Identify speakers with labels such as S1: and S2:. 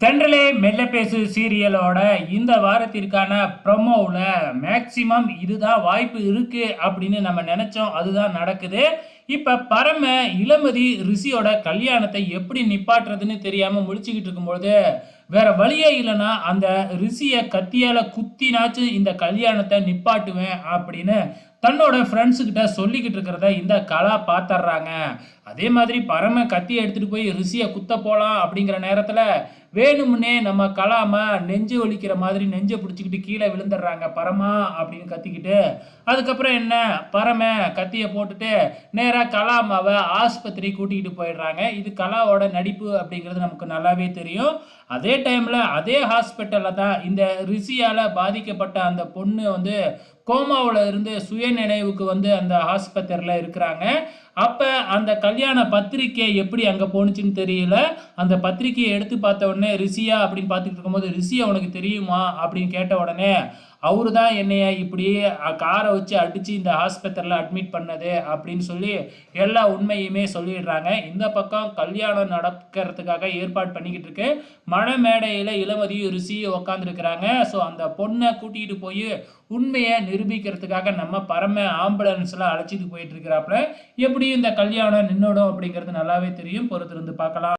S1: தென்றலே மெல்ல பேசு சீரியலோட இந்த வாரத்திற்கான ப்ரொமோவில் மேக்சிமம் இதுதான் வாய்ப்பு இருக்கு அப்படின்னு நம்ம நினைச்சோம். அதுதான் நடக்குது. இப்போ பரம இளமதி ரிஷியோட கல்யாணத்தை எப்படி நிப்பாட்டுறதுன்னு தெரியாமல் முடிச்சுக்கிட்டு இருக்கும்பொழுது வேற வழியே இல்லைன்னா அந்த ரிஷியை கத்தியால் குத்தினாச்சும் இந்த கல்யாணத்தை நிப்பாட்டுவேன் அப்படின்னு தன்னோட ஃப்ரெண்ட்ஸுக்கிட்ட சொல்லிக்கிட்டு இருக்கிறத இந்த கலா பார்த்துட்றாங்க அதே மாதிரி பரம கத்தி எடுத்துகிட்டு போய் ரிஷியை குத்த போகலாம் அப்படிங்கிற நேரத்தில் வேணும்னே நம்ம கலாமை நெஞ்சு ஒலிக்கிற மாதிரி நெஞ்சை பிடிச்சிக்கிட்டு கீழே விழுந்துடுறாங்க பரமா அப்படின்னு கத்திக்கிட்டு அதுக்கப்புறம் என்ன? பரம கத்தியை போட்டுட்டு நேராக கலாமாவை ஆஸ்பத்திரி கூட்டிகிட்டு போயிடுறாங்க. இது கலாவோட நடிப்பு அப்படிங்கிறது நமக்கு நல்லாவே தெரியும். அதே டைமில் அதே ஹாஸ்பிட்டலில் தான் இந்த ரிஷியால் பாதிக்கப்பட்ட அந்த பொண்ணு வந்து கோமாவில் இருந்து சுயநினைவுக்கு வந்து அந்த ஆஸ்பத்திரியில் இருக்கிறாங்க. அப்போ அந்த கல்யாண பத்திரிக்கை எப்படி அங்கே போணுச்சுன்னு தெரியல. அந்த பத்திரிக்கையை எடுத்து பார்த்த உடனே ரிஷியா? அப்படின்னு பார்த்துட்டு இருக்கும்போது ரிஷியா உனக்கு தெரியுமா? அப்படின்னு கேட்ட உடனே அவரு தான் என்னைய இப்படியே காரை வச்சு அடித்து இந்த ஆஸ்பத்திரியில் அட்மிட் பண்ணது அப்படின்னு சொல்லி எல்லா உண்மையுமே சொல்லிடுறாங்க. இந்த பக்கம் கல்யாணம் நடக்கிறதுக்காக ஏற்பாடு பண்ணிக்கிட்டு இருக்கு. மன மேடையில் இளமதியும் ரிஷியும் உக்காந்துருக்கிறாங்க. ஸோ அந்த பொண்ணை கூட்டிகிட்டு போய் உண்மையை நிரூபிக்கிறதுக்காக நம்ம பரம ஆம்புலன்ஸ்லாம் அழைச்சிட்டு போயிட்டு இருக்கிறாப்புல. எப்படி இந்த கல்யாணம் நின்னோடும் அப்படிங்கிறது நல்லாவே தெரியும். பொறுத்திருந்து பார்க்கலாம்.